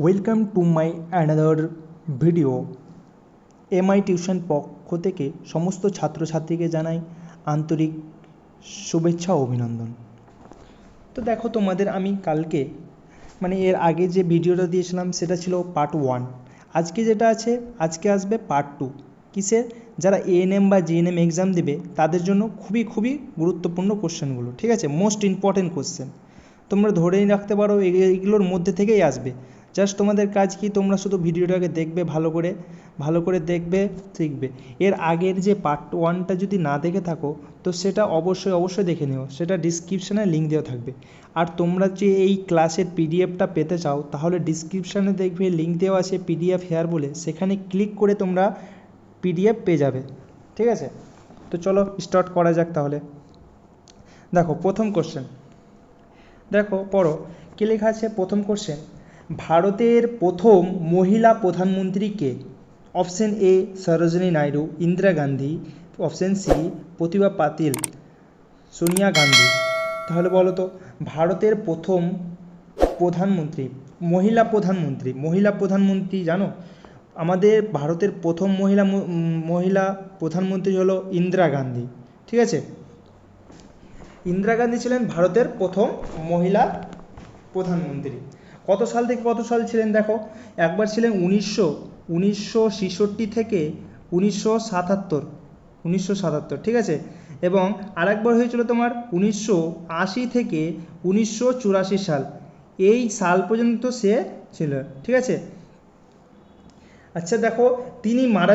Welcome to my another video MI tuition পক্ষ থেকে সমস্ত ছাত্রছাত্রীকে জানাই আন্তরিক শুভেচ্ছা অভিনন্দন। তো দেখো তোমাদের আমি কালকে মানে এর আগে যে ভিডিওটা দিয়েছিলাম সেটা ছিল পার্ট ওয়ান আজকে যেটা আছে, আজকে আসবে পার্ট টু কিসের? যারা এএনএম বা জিএনএম এক্সাম দেবে, তাদের জন্য খুবই খুবই গুরুত্বপূর্ণ কোশ্চেনগুলো ঠিক আছে? মোস্ট ইম্পর্টেন্ট কোশ্চেন তোমরা ধরেই রাখতে পারো, এ- এইগুলোর মধ্যে থেকেই আসবে। জাস্ট তোমাদের কাজ কি? তোমরা শুধু ভিডিওটাকে দেখবে ভালো করে ভালো করে দেখবে, শিখবে। এর আগের যে পার্ট ওয়ানটা যদি না দেখে থাকো, তো সেটা অবশ্যই অবশ্যই দেখে নিও। সেটা ডিসক্রিপশানে লিঙ্ক দেওয়া থাকবে। আর তোমরা যে এই ক্লাসের পিডিএফটা পেতে চাও, তাহলে ডিসক্রিপশানে দেখবে লিঙ্ক দেওয়া আছে পিডিএফ হেয়ার বলে। সেখানে ক্লিক করে তোমরা পিডিএফ পেয়ে যাবে। ঠিক আছে? তো চলো স্টার্ট করা যাক তাহলে। দেখো, প্রথম কোশ্চেন দেখো, পড়ো। কী লেখা আছে? প্রথম কোশ্চেন ভারতের প্রথম মহিলা প্রধানমন্ত্রী কে option A Sarojini Naidu, Indira Gandhi option C Pratibha Patil, Sonia Gandhi. তাহলে বলো তো, ভারতের প্রথম প্রধানমন্ত্রী, মহিলা প্রধানমন্ত্রী মহিলা প্রধানমন্ত্রী জানো? আমাদের ভারতের প্রথম মহিলা মহিলা প্রধানমন্ত্রী হলো ইন্দিরা গান্ধী, ঠিক আছে? ইন্দিরা গান্ধী ছিলেন ভারতের প্রথম মহিলা প্রধানমন্ত্রী। কত সাল থেকে কত সাল ছিলেন দেখো? একবার ছিলেন উনিশশো উনিশশো ছেষট্টি থেকে উনিশশো সাতাত্তর উনিশশো সাতাত্তর, ঠিক আছে? এবং আরেকবার হয়েছিল তোমার উনিশশো আশি থেকে উনিশশো চুরাশি সাল। এই সাল পর্যন্ত সে ছিল, ঠিক আছে? আচ্ছা দেখো, তিনি মারা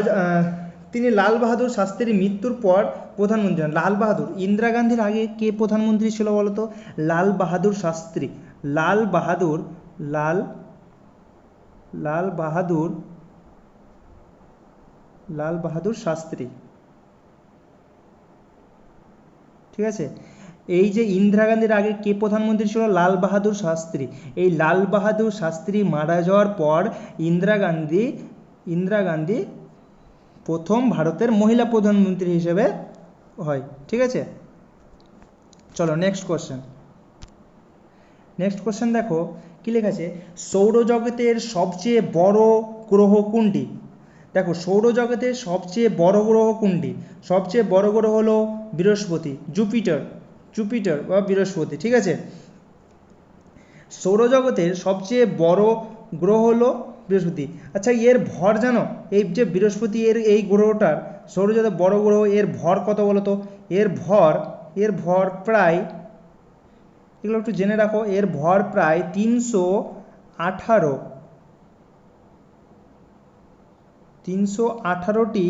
তিনি লাল বাহাদুর শাস্ত্রীর মৃত্যুর পর প্রধানমন্ত্রী হন। লাল বাহাদুর, ইন্দিরা গান্ধীর আগে কে প্রধানমন্ত্রী ছিল বলো তো লাল বাহাদুর শাস্ত্রী। লাল বাহাদুর লাল লাল বাহাদুর লাল বাহাদুর শাস্ত্রী। ঠিক আছে? এই যে ইন্দিরা গান্ধীর আগে কে প্রধানমন্ত্রী ছিল? লাল বাহাদুর শাস্ত্রী। এই লাল বাহাদুর শাস্ত্রী মারা যাওয়ার পর ইন্দিরা গান্ধী ইন্দিরা গান্ধী প্রথম ভারতের মহিলা প্রধানমন্ত্রী হিসেবে হয়। ঠিক আছে? চলো নেক্সট কোশ্চেন নেক্সট কোশ্চেন দেখো। কী লেখা আছে সৌরজগতের সবচেয়ে বড় গ্রহ কোনটি? দেখো, সৌরজগতের সবচেয়ে বড় গ্রহ কোনটি? সবচেয়ে বড় গ্রহ হলো বৃহস্পতি, জুপিটার জুপিটার বা বৃহস্পতি, ঠিক আছে? সৌরজগতের সবচেয়ে বড় গ্রহ হলো বৃহস্পতি। আচ্ছা এর ভর জানো? এই যে বৃহস্পতি এর এই গ্রহটার সৌরজগতের বড় গ্রহ, এর ভর কত বলো তো এর ভর এর ভর প্রায় এগুলো একটু জেনে রাখো। এর ভর প্রায় তিনশো আঠারো। তিনশো আঠারোটি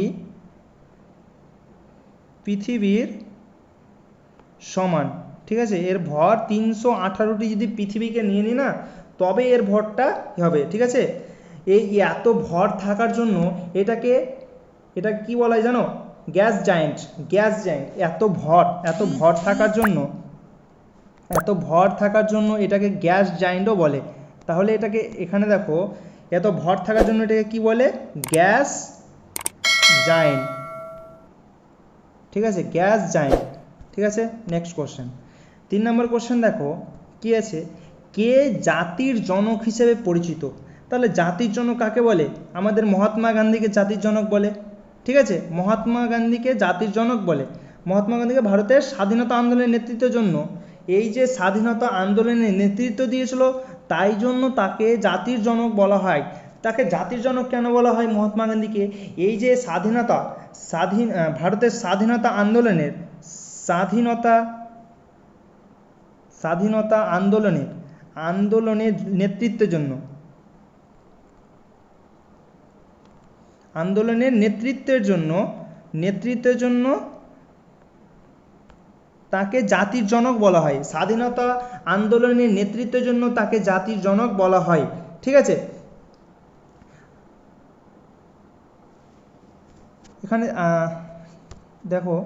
পৃথিবীর সমান, ঠিক আছে? এর ভর তিনশো আঠারোটি যদি পৃথিবীকে নিয়ে নিই না, তবে এর ভরটা হবে, ঠিক আছে? এই এত ভর থাকার জন্য এটাকে, এটা কি বলা হয় জানো? Gas giant gas giant. এত ভর এত ভর থাকার জন্য এত ভর থাকার জন্য এটাকে গ্যাস জায়েন্টও বলে। তাহলে এটাকে এখানে দেখো, এত ভর থাকার জন্য এটাকে কি বলে? গ্যাস জায়েন্ট ঠিক আছে? গ্যাস জায়েন্ট ঠিক আছে? নেক্সট কোশ্চেন তিন নম্বর কোশ্চেন দেখো, কি আছে? কে জাতির জনক হিসেবে পরিচিত? তাহলে জাতির জনক কাকে বলে? আমাদের মহাত্মা গান্ধীকে জাতির জনক বলে। ঠিক আছে? মহাত্মা গান্ধীকে জাতির জনক বলে। মহাত্মা গান্ধীকে ভারতের স্বাধীনতা আন্দোলনের নেতৃত্বের জন্য এই যে স্বাধীনতা আন্দোলনে নেতৃত্ব দিয়েছিল, তাই জন্য তাকে জাতির জনক বলা হয়। তাকে জাতির জনক কেন বলা হয় মহাত্মা গান্ধীকে? এই যে স্বাধীনতা, স্বাধীন ভারতের স্বাধীনতা আন্দোলনের, স্বাধীনতা স্বাধীনতা আন্দোলনের আন্দোলনের নেতৃত্বের জন্য। আন্দোলনের নেতৃত্বের জন্য নেতৃত্বের জন্য তাকে জাতির জনক বলা হয়। স্বাধীনতা আন্দোলনের নেতৃত্বের জন্য তাকে জাতির জনক বলা হয়। ঠিক আছে? এখানে দেখো।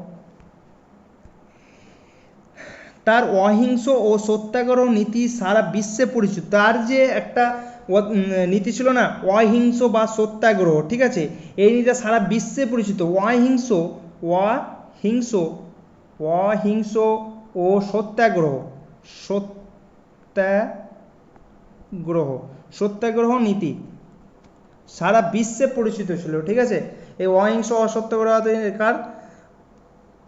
তার অহিংস ও সত্যাগ্রহ নীতি সারা বিশ্বে পরিচিত। তার যে একটা নীতি ছিল না, অহিংস বা সত্যাগ্রহ, ঠিক আছে? এই নীতিটা সারা বিশ্বে পরিচিত। অহিংস অহিংস অহিংস ও সত্যাগ্রহ। সত্যা গ্রহ সত্যাগ্রহ নীতি। সারা বিশ্বে পরিচিত ছিল, ঠিক আছে? এই অহিংস অসত্যগ্রহ কার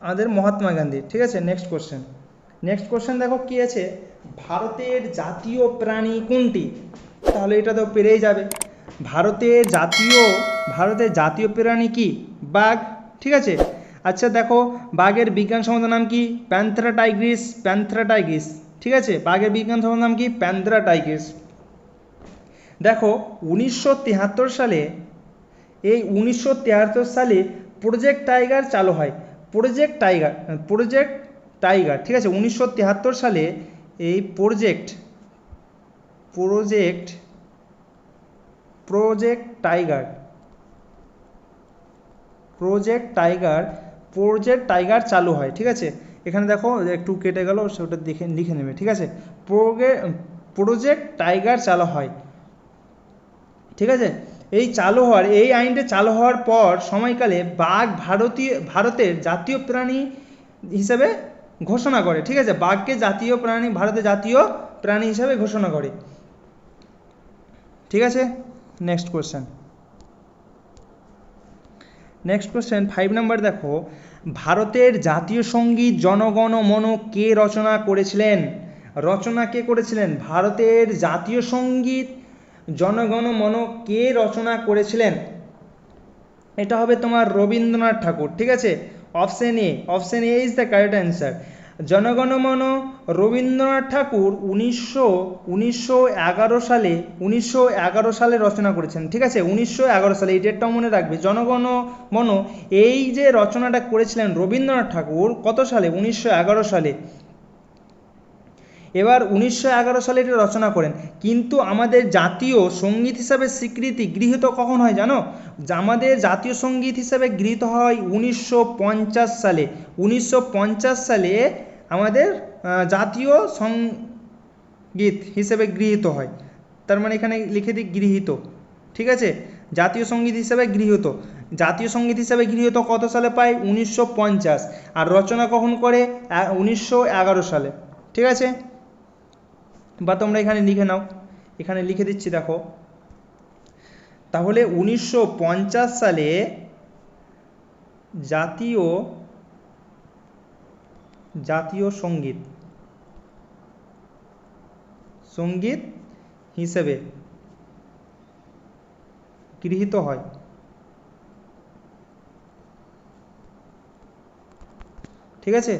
আমাদের মহাত্মা গান্ধী, ঠিক আছে? নেক্সট কোশ্চেন নেক্সট কোশ্চেন দেখো কি আছে? ভারতের জাতীয় প্রাণী কোনটি? তাহলে এটা তো পেরেই যাবে। ভারতের জাতীয় ভারতের জাতীয় প্রাণী কি? বাঘ, ঠিক আছে? আচ্ছা দেখো, বাঘের বিজ্ঞান বিজ্ঞানসম্মত নাম কি? প্যান্থ্রা টাইগ্রিস প্যান্থ্রা টাইগ্রিস ঠিক আছে? বাঘের বিজ্ঞান বিজ্ঞানসম্মত নাম কি? প্যান্থ্রা টাইগ্রিস দেখো, উনিশশো সালে, এই উনিশশো সালে প্রজেক্ট টাইগার চালু হয়। প্রজেক্ট টাইগার প্রজেক্ট টাইগার ঠিক আছে? উনিশশো সালে এই project project project tiger project tiger project tiger চালু হয়, ঠিক আছে? এখানে দেখো, একটু কেটে গেল, সেটা দেখে, লিখে নেবে, ঠিক আছে? প্রজেক্ট টাইগার চালু হয়, ঠিক আছে? এই চালু হওয়ার, এই আইনটা চালু হওয়ার পর সময়কালে বাঘ ভারতীয়, ভারতের জাতীয় প্রাণী হিসেবে ঘোষণা করে, ঠিক আছে? বাঘকে জাতীয় প্রাণী ভারতের জাতীয় প্রাণী হিসেবে ঘোষণা করে, ঠিক আছে? Next question next question five number দেখো। ভারতের জাতীয় সংগীত জনগণ মন কে রচনা করেছিলেন? রচনা কে করেছিলেন? ভারতের জাতীয় সংগীত জনগণ মন কে রচনা করেছিলেন? এটা হবে তোমার রবীন্দ্রনাথ ঠাকুর, ঠিক আছে? Option A option A is the correct answer Jana Gana Mana Rabindranath Thakur উনিশশো উনিশশো এগারো সালে, উনিশশো এগারো সালে রচনা করেছেন। ঠিক আছে? উনিশশো এগারো সালে, এই ডেটটাও মনে রাখবে। জনগণ মন এই যে রচনাটা করেছিলেন রবীন্দ্রনাথ ঠাকুর, কত সালে? উনিশশো এগারো সালে। এবার উনিশশো এগারো সালে এটি রচনা করেন। কিন্তু আমাদের জাতীয় সংগীত হিসাবে স্বীকৃতি গৃহীত কখন হয় জানো? আমাদের জাতীয় সংগীত হিসাবে গৃহীত হয় উনিশশো পঞ্চাশ সালে। উনিশশো পঞ্চাশ সালে আমাদের জাতীয় সংগীত হিসেবে গৃহীত হয়। তার মানে এখানে লিখে দিই গৃহীত। ঠিক আছে? জাতীয় সংগীত হিসাবে গৃহীত। জাতীয় সংগীত হিসাবে গৃহীত কত সালে পায়? উনিশশো পঞ্চাশ। আর রচনা কখন করে? উনিশশো এগারো সালে। ঠিক আছে? বা তোমরা এখানে লিখে নাও। এখানে লিখে দিচ্ছি, দেখো। তাহলে উনিশশো পঞ্চাশ সালে জাতীয় জাতীয় সংগীত সংগীত হিসেবে গৃহীত হয়। ঠিক আছে?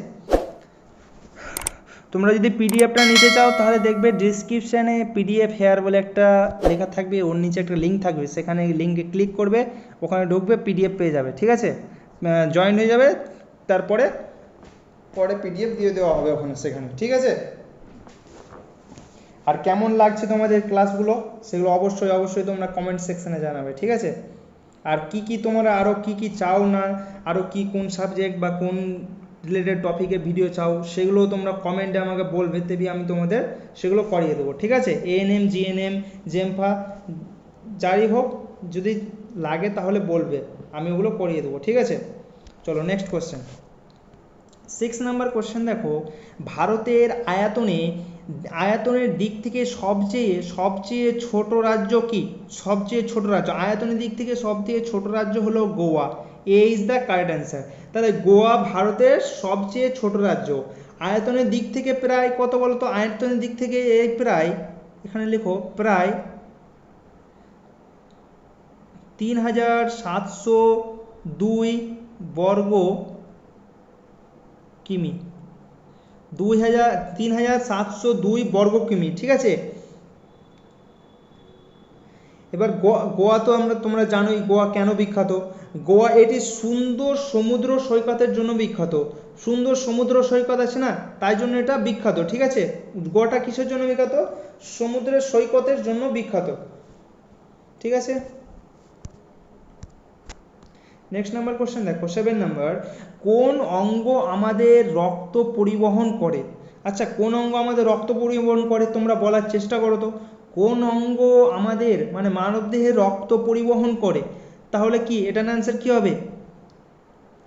তোমরা যদি পিডিএফটা নিতে চাও, তাহলে দেখবে ডিসক্রিপশানে পিডিএফ হেয়ার বলে একটা লেখা থাকবে, ওর নিচে একটা লিঙ্ক থাকবে। সেখানে লিঙ্কে ক্লিক করবে, ওখানে ঢুকবে পিডিএফ পেয়ে যাবে, ঠিক আছে? জয়েন হয়ে যাবে, তারপরে, পরে পিডিএফ দিয়ে দেওয়া হবে ওখানে, সেখানে, ঠিক আছে? আর কেমন লাগছে তোমাদের ক্লাসগুলো সেগুলো অবশ্যই অবশ্যই তোমরা কমেন্ট সেকশানে জানাবে, ঠিক আছে? আর কি কি তোমরা আরও কি কি চাও না আরও কি কোন সাবজেক্ট বা কোন রিলেটেড টপিকে ভিডিও চাও, সেগুলোও তোমরা কমেন্টে আমাকে বলবে তেবি আমি তোমাদের সেগুলো করিয়ে দেবো, ঠিক আছে? এএনএম জিএনএম জেমফা যাই হোক, যদি লাগে তাহলে বলবে, আমি ওগুলো করিয়ে দেবো, ঠিক আছে? চলো next question six number question দেখো, ভারতের আয়াতনে, আয়াতনের দিক থেকে সবচেয়ে সবচেয়ে ছোট রাজ্য কি? সবচেয়ে ছোট রাজ্য, আয়াতনের দিক থেকে সবচেয়ে ছোট রাজ্য হলো Goa A is the correct answer তাহলে গোয়া ভারতের সবচেয়ে ছোট রাজ্য। আয়তনের দিক থেকে প্রায় কত বলতো? আয়তনের দিক থেকে এই প্রায়, এখানে লেখো, প্রায় তিন হাজার সাতশো দুই বর্গ কিমি। দুই হাজার তিন হাজার সাতশো দুই বর্গ কিমি, ঠিক আছে? এবার গোয়া গোয়া তো আমরা, তোমরা জানোই গোয়া কেন বিখ্যাত? গোয়া এটি সুন্দর সমুদ্র সৈকতের জন্য বিখ্যাত। সুন্দর সমুদ্র সৈকত আছে না? তাই জন্য এটা বিখ্যাত, ঠিক আছে? গোয়াটা কিসের জন্য বিখ্যাত? সমুদ্রের সৈকতের জন্য বিখ্যাত। ঠিক আছে? নেক্সট নাম্বার কোশ্চেন দেখো সেভেন নাম্বার কোন অঙ্গ আমাদের রক্ত পরিবহন করে? আচ্ছা কোন অঙ্গ আমাদের রক্ত পরিবহন করে তোমরা বলার চেষ্টা করো তো। কোন অঙ্গ আমাদের মানে মানবদেহে রক্ত পরিবহন করে, তাহলে কি? এটার অ্যান্সার কী হবে?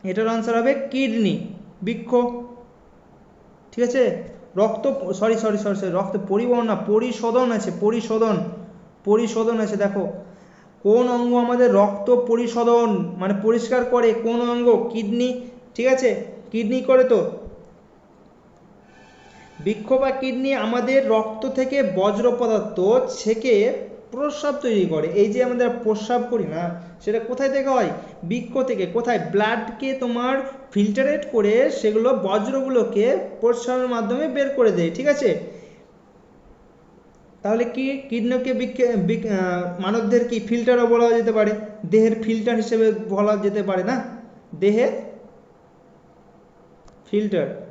এটার আনসার হবে কিডনি বৃক্ষ। ঠিক আছে? রক্ত সরি সরি সরি সরি রক্ত পরিবহন না, পরিশোধন আছে, পরিশোধন পরিশোধন আছে, দেখো। কোন অঙ্গ আমাদের রক্ত পরিশোধন মানে পরিষ্কার করে, কোন অঙ্গ? কিডনি ঠিক আছে? কিডনি করে তো। বৃক্ষ বা কিডনি আমাদের রক্ত থেকে বজ্র পদার্থ ছেঁকে প্রস্রাব তৈরি করে। এই যে আমাদের প্রস্রাব করি না, সেটা কোথায় থেকে হয়? বৃক্ষ থেকে। কোথায়? ব্লাডকে তোমার ফিল্টারেট করে সেগুলো বজ্রগুলোকে প্রস্রাবের মাধ্যমে বের করে দেয়, ঠিক আছে? তাহলে কি কিডনিকে মানবদের কি ফিল্টারও বলা যেতে পারে? দেহের ফিল্টার হিসেবে বলা যেতে পারে না? দেহের ফিল্টার।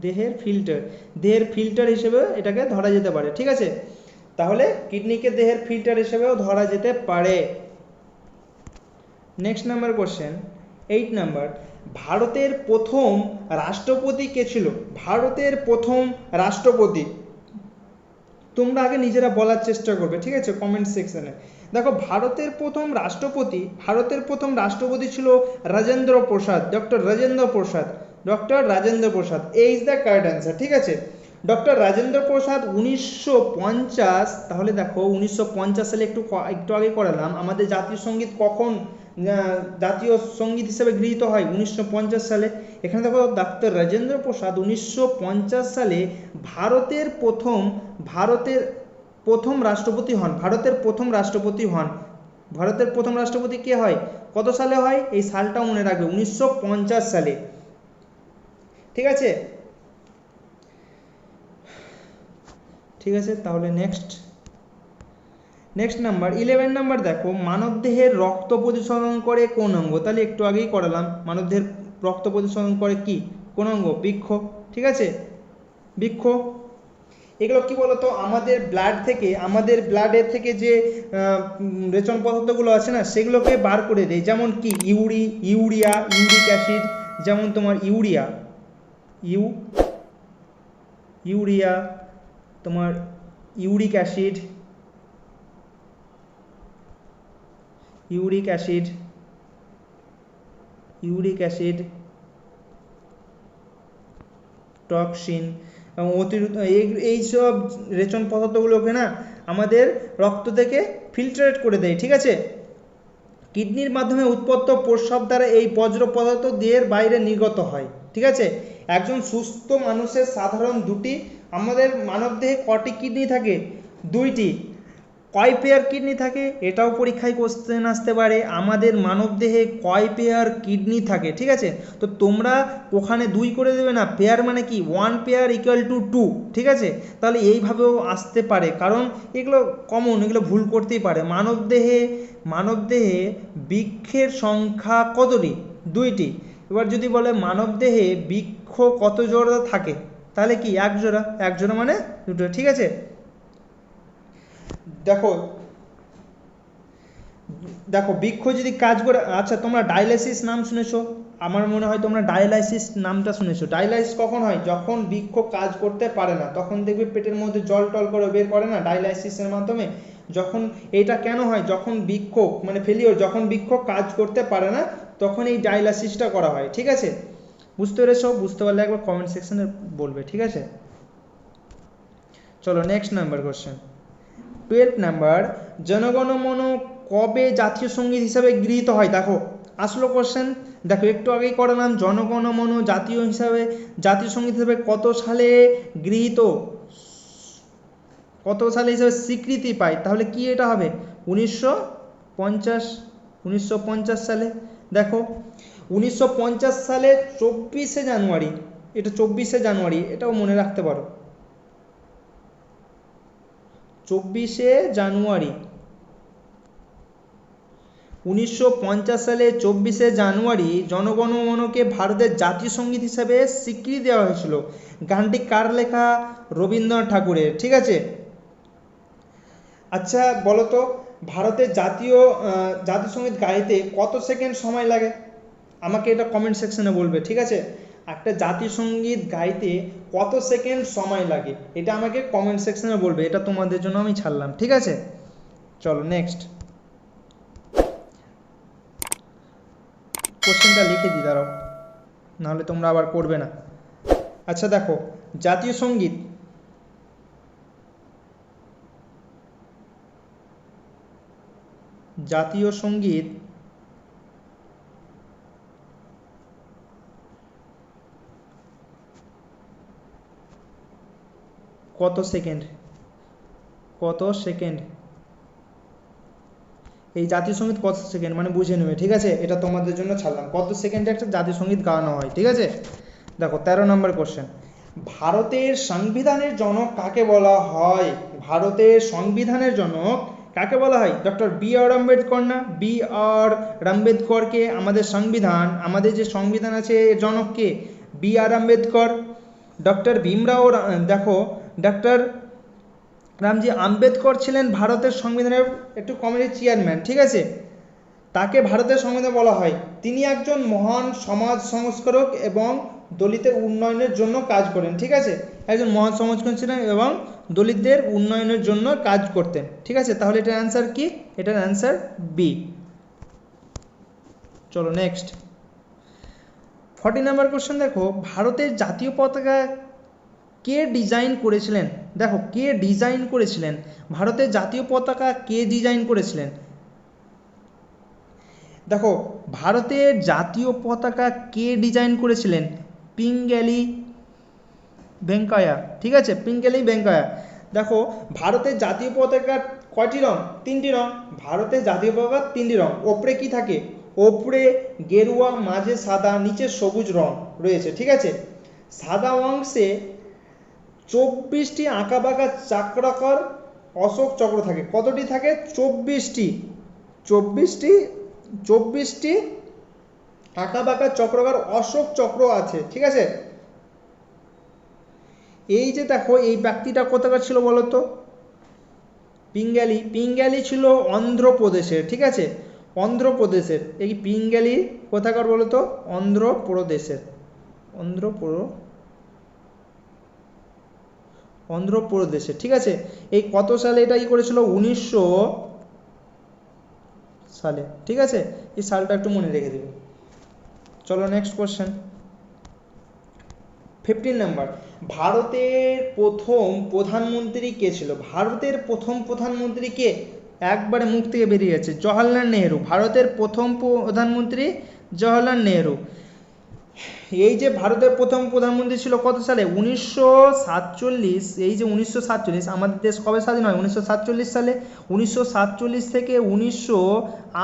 দেহের ফিল্টার দেহের ফিল্টার হিসেবে এটাকে ধরা যেতে পারে, ঠিক আছে? তাহলে কিডনিকে দেহের ফিল্টার হিসেবেও ধরা যেতে পারে। Next number question eight number ভারতের প্রথম রাষ্ট্রপতি কে ছিল? ভারতের প্রথম রাষ্ট্রপতি। তোমরা আগে নিজেরা বলার চেষ্টা করবে, ঠিক আছে? কমেন্ট সেকশনে দেখো, ভারতের প্রথম রাষ্ট্রপতি, ভারতের প্রথম রাষ্ট্রপতি ছিল রাজেন্দ্র প্রসাদ ডক্টর রাজেন্দ্র প্রসাদ। ডক্টর রাজেন্দ্র প্রসাদ, এই ইজ দ্য কারেক্ট অ্যান্সার ঠিক আছে? ডক্টর রাজেন্দ্র প্রসাদ উনিশশো পঞ্চাশ, তাহলে দেখো উনিশশো পঞ্চাশ সালে একটু একটু আগে করালাম, আমাদের জাতীয় সংগীত কখন জাতীয় সংগীত হিসেবে গৃহীত হয়? উনিশশো পঞ্চাশ সালে। এখানে দেখো ডাক্তার রাজেন্দ্র প্রসাদ উনিশশো পঞ্চাশ সালে ভারতের প্রথম ভারতের প্রথম রাষ্ট্রপতি হন, ভারতের প্রথম রাষ্ট্রপতি হন। ভারতের প্রথম রাষ্ট্রপতি কে হয়? কত সালে হয়? এই সালটা মনে রাখবে, উনিশশো পঞ্চাশ সালে। ঠিক আছে? ঠিক আছে, তাহলে next next number eleven number দেখো, মানবদেহের রক্ত পরিশোধন করে কোন অঙ্গ? তাহলে একটু আগেই করালাম, মানবদেহের রক্ত পরিশোধন করে কি? কোন অঙ্গ? বৃক্ষ, ঠিক আছে? বৃক্ষ। এগুলো কি বলতো? আমাদের ব্লাড থেকে, আমাদের ব্লাডের থেকে যে রেচন পদার্থগুলো আছে না, সেগুলোকে বার করে দেয়। যেমন কি? ইউরি, ইউরিয়া, ইউরিক অ্যাসিড, যেমন তোমার ইউরিয়া। ইউ, ইউরিয়া, তোমার uric acid uric acid uric acid, toxin এবং অতিরিক্ত এই এইসব রেচন পদার্থগুলোকে না আমাদের রক্ত থেকে ফিল্টারেট করে দেয়, ঠিক আছে? কিডনির মাধ্যমে উৎপত্ত প্রস্রাব দ্বারা এই বজ্র পদার্থ দেহের বাইরে নির্গত হয়, ঠিক আছে? একজন সুস্থ মানুষের সাধারণ দুটি, আমাদের মানবদেহে কটি কিডনি থাকে? দুইটি। কয় পেয়ার কিডনি থাকে? এটাও পরীক্ষায় কোশ্চেন আসতে পারে। আমাদের মানবদেহে কয় পেয়ার কিডনি থাকে? ঠিক আছে? তো তোমরা ওখানে দুই করে দেবে না। পেয়ার মানে কি? One pair equal to two ঠিক আছে? তাহলে এইভাবেও আসতে পারে। কারণ এগুলো কমন এগুলো ভুল করতেই পারে। মানবদেহে মানবদেহে বৃক্ষের সংখ্যা কতটি? দুইটি। এবার যদি বলে মানবদেহে বৃক্ষ কত জোড়া থাকে? তাহলে কি এক জোড়া? এক জোড়া মানে দুটো, ঠিক আছে? দেখো দেখো, বৃক্ষ যদি কাজ করে আচ্ছা তোমরা ডায়ালাইসিস নাম শুনেছো? আমার মনে হয় তোমরা ডায়ালাইসিস নামটা শুনেছো। ডায়ালাইসিস কখন হয়? যখন বৃক্ষ কাজ করতে পারে না, তখন দেখবে পেটের মধ্যে জল টল করে বের করে না ডায়ালাইসিসের মাধ্যমে? যখন এটা কেন হয়? যখন বৃক্ষ মানে ফেলিওর যখন বৃক্ষ কাজ করতে পারে না, তখন এই ডায়ালাইসিসটা করা হয়, ঠিক আছে? বুঝতে পেরেছ? বুঝতে পারলে একবার কমেন্ট সেকশনে বলবে, ঠিক আছে? চলো next number question twelve number Jana Gana Mana কবে জাতীয় সংগীত হিসাবে গৃহীত হয়? দেখো, আসলো কোশ্চেন দেখো, একটু আগেই করালাম জনগণমন জাতীয় হিসাবে, জাতীয় সংগীত হিসাবে কত সালে গৃহীত? কত সালে হিসাবে স্বীকৃতি পায়? তাহলে কি এটা হবে? উনিশশো পঞ্চাশ উনিশশো পঞ্চাশ সালে। দেখো উনিশশো পঞ্চাশ সালে চব্বিশে জানুয়ারি, এটা চব্বিশে জানুয়ারি, এটাও মনে রাখতে পারো। চব্বিশে জানুয়ারি। উনিশশো পঞ্চাশ সালে চব্বিশে জানুয়ারি জনগণমনকে ভারতের জাতীয় সংগীত হিসাবে স্বীকৃতি দেওয়া হয়েছিল। গানটি কার লেখা? রবীন্দ্রনাথ ঠাকুরের, ঠিক আছে? আচ্ছা বলো তো, ভারতের জাতীয় জাতীয় সংগীত গাইতে কত সেকেন্ড সময় লাগে? আমাকে এটা কমেন্ট সেকশনে বলবে, ঠিক আছে? একটা জাতীয় সংগীত গাইতে কত সেকেন্ড সময় লাগে? এটা আমাকে কমেন্ট সেকশনে বলবে, এটা তোমাদের জন্য আমি ছাড়লাম, ঠিক আছে? চলো নেক্সট কোশ্চেনটা লিখে দিই, দাঁড়াও। নাহলে তোমরা আবার করবে না। আচ্ছা দেখো, জাতীয় সংগীত। জাতীয় সংগীত কত সেকেন্ড? কত সেকেন্ড? এই জাতীয় সংগীত কত সেকেন্ড? মানে বুঝে নেবে, ঠিক আছে? এটা তোমাদের জন্য ছাড়লাম। কত সেকেন্ডে একটা জাতীয় সংগীত গাওয়ানো হয়, ঠিক আছে? দেখো, তেরো নম্বর কোশ্চেন ভারতের সংবিধানের জনক কাকে বলা হয়? ভারতের সংবিধানের জনক কাকে বলা হয়? ডক্টর বি আর আম্বেদকর না? বি আর আম্বেদকরকে আমাদের সংবিধান, আমাদের যে সংবিধান আছে এর জনক B R Ambedkar. Doctor Bhimrao দেখো ডক্টর রামজি আম্বেদকর ছিলেন ভারতের সংবিধানের একটু কমিটির চেয়ারম্যান, ঠিক আছে? তাকে ভারতের সংবিধান বলা হয়। তিনি একজন মহান সমাজ সংস্কারক এবং দলিতের উন্নয়নের জন্য কাজ করেন, ঠিক আছে? একজন মহান সমাজকর্মী ছিলেন এবং দলিতদের উন্নয়নের জন্য কাজ করতেন, ঠিক আছে? তাহলে এটার অ্যান্সার কি? এটার অ্যান্সার বি চলো নেক্সট ফর্টি নাম্বার কোশ্চেন দেখো। ভারতের জাতীয় পতাকা কে ডিজাইন করেছিলেন? দেখো, কে ডিজাইন করেছিলেন? ভারতের জাতীয় পতাকা কে ডিজাইন করেছিলেন? দেখো ভারতের জাতীয় পতাকা কে ডিজাইন করেছিলেন? পিঙ্গেলি ভেঙ্কায়া ঠিক আছে? পিঙ্গেলি ভেঙ্কায়া দেখো ভারতের জাতীয় পতাকার কয়টি রং? তিনটি রং। ভারতের জাতীয় পতাকার তিনটি রং। ওপরে কি থাকে? ওপরে গেরুয়া, মাঝে সাদা, নিচে সবুজ রং রয়েছে। ঠিক আছে? সাদা অংশে চব্বিশটি আঁকা বাঁকা চাক্রাকার অশোক চক্র থাকে। কতটি থাকে? চব্বিশটি। চব্বিশটি চব্বিশটি আঁকা বাঁকা চক্রকার অশোক চক্র আছে, ঠিক আছে? এই যে দেখো, এই ব্যক্তিটা কোথাকার ছিল বলো তো পিঙ্গালি। পিঙ্গালি ছিল অন্ধ্রপ্রদেশের, ঠিক আছে? অন্ধ্রপ্রদেশের। এই পিঙ্গালি কোথাকার বলো তো অন্ধ্রপ্রদেশের। অন্ধ্রপ্র অন্ধ্রপ্রদেশে ঠিক আছে? এই কত সালে এটা ই করেছিল? উনিশশো সালে, ঠিক আছে? এই সালটা একটু মনে রেখে দেবে। চলো নেক্সট কোশ্চেন ফিফটিন নাম্বার ভারতের প্রথম প্রধানমন্ত্রী কে ছিল? ভারতের প্রথম প্রধানমন্ত্রী কে? একবারে মুখ থেকে বেরিয়ে গেছে জওয়াহরলাল নেহেরু। ভারতের প্রথম প্রধানমন্ত্রী জওয়াহরলাল নেহেরু। এই যে ভারতের প্রথম প্রধানমন্ত্রী ছিল কত সালে? উনিশশো সাতচল্লিশ। এই যে উনিশশো সাতচল্লিশ, আমাদের দেশ কবে স্বাধীন হয়? উনিশশো সাতচল্লিশ সালে? উনিশশো সাতচল্লিশ থেকে উনিশশো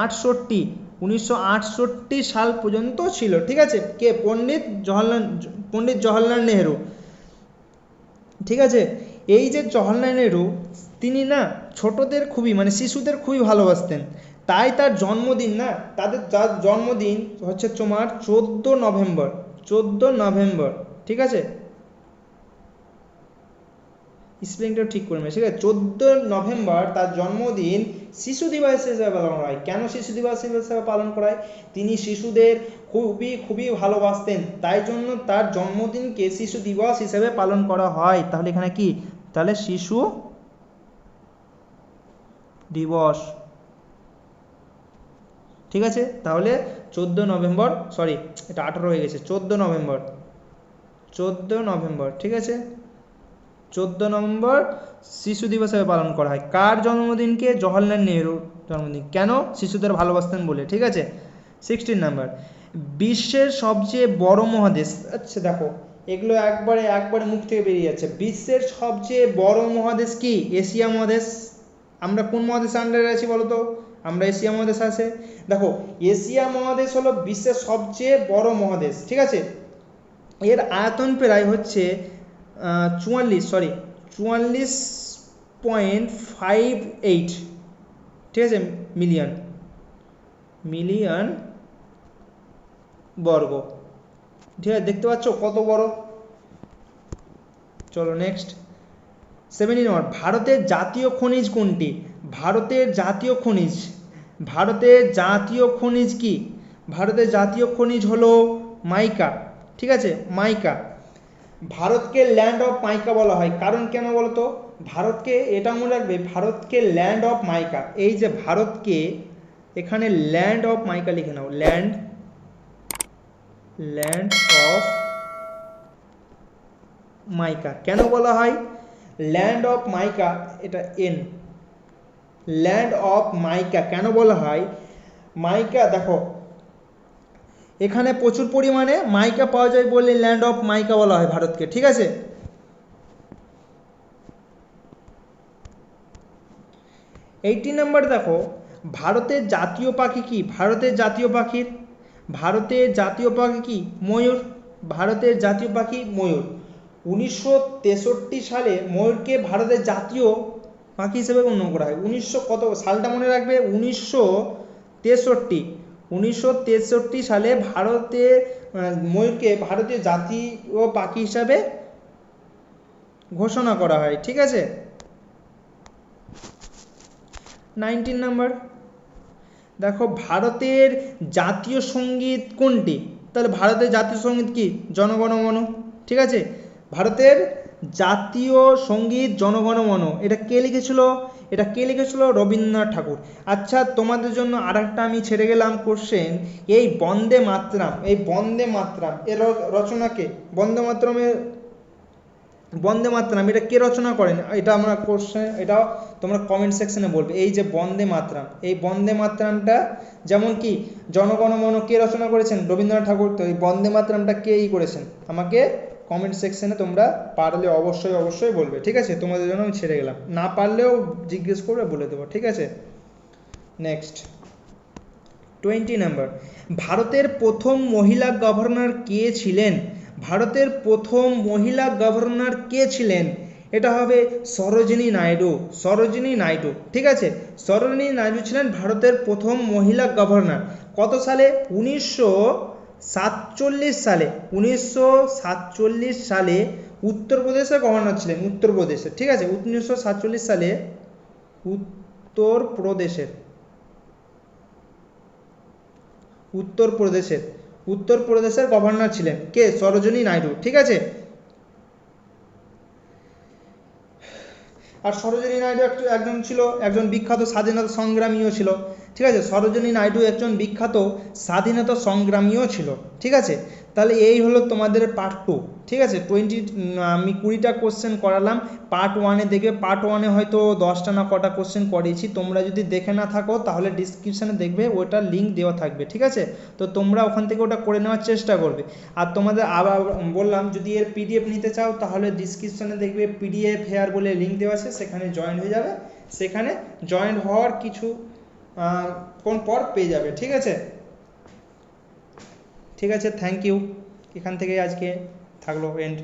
আটষট্টি। উনিশশো আটষট্টি সাল পর্যন্ত ছিল। ঠিক আছে? কে? পণ্ডিত জওয়াহরলাল পণ্ডিত জওয়াহরলাল নেহরু। ঠিক আছে? এই যে জওয়াহরলাল নেহরু, তিনি না ছোটদের খুবই মানে শিশুদের খুবই ভালোবাসতেন। তাই তার জন্মদিন না, তাদের, তার জন্মদিন হচ্ছে তোমার চোদ্দ নভেম্বর চোদ্দ নভেম্বর, ঠিক আছে? স্পেলিংটা ঠিক করে ঠিক আছে? চোদ্দ নভেম্বর তার জন্মদিন শিশু দিবস হিসেবে পালন করা হয়। কেন শিশু দিবস হিসেবে পালন করা হয়? তিনি শিশুদের খুবই খুবই ভালোবাসতেন। তাই জন্য তার জন্মদিনকে শিশু দিবস হিসেবে পালন করা হয়। তাহলে এখানে কি? তাহলে শিশু দিবস। ঠিক আছে? তাহলে চোদ্দ নভেম্বর সরি এটা আঠারো হয়ে গেছে, চোদ্দ নভেম্বর চোদ্দ নভেম্বর, ঠিক আছে? চোদ্দ নভেম্বর শিশু দিবস হিসেবে পালন করা হয়। কার জন্মদিনকে? জওহরলাল নেহরুর জন্মদিন। কেন? শিশুদের ভালোবাসতেন বলে, ঠিক আছে? Sixteen number. বিশ্বের সবচেয়ে বড় মহাদেশ আচ্ছা দেখো, এগুলো একবারে একবারে মুখ থেকে বেরিয়ে যাচ্ছে। বিশ্বের সবচেয়ে বড় মহাদেশ কি? এশিয়া মহাদেশ। আমরা কোন মহাদেশের আন্ডারে আছি বলো তো আমরা এশিয়া মহাদেশ আছে। দেখো, এশিয়া মহাদেশ হলো বিশ্বের সবচেয়ে বড় মহাদেশ, ঠিক আছে? এর আয়তন প্রায় হচ্ছে চুয়াল্লিশ সরি চুয়াল্লিশ পয়েন্ট ফাইভ এইট ঠিক আছে? মিলিয়ন মিলিয়ন বর্গ। ঠিক আছে? দেখতে পাচ্ছ কত বড়? চলো নেক্সট সেভেন্টি নম্বর ভারতের জাতীয় খনিজ কোনটি? ভারতের জাতীয় খনিজ। ভারতের জাতীয় খনিজ কি? ভারতের জাতীয় খনিজ হলো মাইকা। ঠিক আছে? মাইকা। ভারতকে ল্যান্ড অফ মাইকা বলা হয়। কারণ কেন বলতো? ভারতকে, এটা মনে রাখবে, ভারতকে ল্যান্ড অফ মাইকা। এই যে ভারতকে, এখানে ল্যান্ড অফ মাইকা লিখে নাও। Land land of mica. কেন বলা হয়? ল্যান্ড অফ মাইকা, এটা এন ল্যান্ড অফ মাইকা কেন বলা হয়? মাইকা দেখো, এখানে প্রচুর পরিমাণে মাইকা পাওয়া যায় বলে ল্যান্ড অফ মাইকা বলা হয় ভারতকে, ঠিক আছে? এইটি নাম্বার দেখো, ভারতের জাতীয় পাখি কি? ভারতের জাতীয় পাখির? ভারতের জাতীয় পাখি কি? ময়ূর। ভারতের জাতীয় পাখি ময়ূর। উনিশশো তেষট্টি সালে ময়ূরকে ভারতের জাতীয় পাখি হিসেবে গণ্য করা হয়। উনিশশো কত সালটা মনে রাখবে? উনিশশো তেষট্টি। উনিশশো তেষট্টি সালে ভারতে ময়ূরকে ভারতীয় জাতীয় পাখি হিসাবে ঘোষণা করা হয়। ঠিক আছে? Nineteen number. দেখো, ভারতের জাতীয় সংগীত কোনটি? তাহলে ভারতের জাতীয় সংগীত কি? জনগণমন ঠিক আছে? ভারতের জাতীয় সংগীত জনগণমন এটা কে লিখেছিল? এটা কে লিখেছিল? রবীন্দ্রনাথ ঠাকুর। আচ্ছা তোমাদের জন্য আর একটা আমি ছেড়ে গেলাম কোশ্চেন এই বন্দে মাতরাম, এই বন্দে মাতরাম, এর রচনাকে বন্দে মাতরমের, বন্দে মাতরম, এটা কে রচনা করেন? এটা আমরা কোশ্চেন এটা তোমরা কমেন্ট সেকশনে বলবে। এই যে বন্দে মাতরম, এই বন্দে মাতরমটা যেমন কি জনগণমন কে রচনা করেছেন? রবীন্দ্রনাথ ঠাকুর। তো এই বন্দে মাতরমটা কে ই করেছেন? আমাকে কমেন্ট সেকশনে তোমরা পারলে অবশ্যই অবশ্যই বলবে, ঠিক আছে? তোমাদের জন্য আমি ছেড়ে গেলাম। না পারলেও জিজ্ঞেস করবে, বলে দেবো, ঠিক আছে? নেক্সট টোয়েন্টি নাম্বার ভারতের প্রথম মহিলা গভর্নর কে ছিলেন? ভারতের প্রথম মহিলা গভর্নর কে ছিলেন? এটা হবে সরোজিনী নাইডু সরোজিনী নাইডু, ঠিক আছে? সরোজিনী নাইডু ছিলেন ভারতের প্রথম মহিলা গভর্নর কত সালে? উনিশশো সাতচল্লিশ সালে, উনিশশো সাতচল্লিশ সালে উত্তরপ্রদেশের গভর্নর ছিলেন, উত্তরপ্রদেশের, ঠিক আছে? উনিশশো সাতচল্লিশ সালে উত্তরপ্রদেশের উত্তরপ্রদেশের উত্তরপ্রদেশের গভর্নর ছিলেন কে? সরোজনী নাইডু, ঠিক আছে? আর সরোজিনী নাইডু একজন- ছিল, একজন বিখ্যাত স্বাধীনতা সংগ্রামীও ছিল, ঠিক আছে? সরোজিনী নাইডু একজন বিখ্যাত স্বাধীনতা সংগ্রামীও ছিল, ঠিক আছে? তাহলে এই হলো তোমাদের পার্ট টু ঠিক আছে? টোয়েন্টি আমি কুড়িটা কোশ্চেন করালাম। পার্ট ওয়ানে দেখবে পার্ট ওয়ানে হয়তো দশটা না কটা কোশ্চেন করিয়েছি তোমরা যদি দেখে না থাকো, তাহলে ডিসক্রিপশানে দেখবে ওটার লিঙ্ক দেওয়া থাকবে, ঠিক আছে? তো তোমরা ওখান থেকে ওটা করে নেওয়ার চেষ্টা করবে। আর তোমাদের আবার বললাম, যদি এর পিডিএফ নিতে চাও, তাহলে ডিসক্রিপশানে দেখবে পিডিএফ হেয়ার বলে লিঙ্ক দেওয়া আছে, সেখানে জয়েন হয়ে যাবে। সেখানে জয়েন হওয়ার কিছু কোন পর পেয়ে যাবে, ঠিক আছে? ঠিক আছে থ্যাংক ইউ এখান থেকে আজকে থাকল এন্ড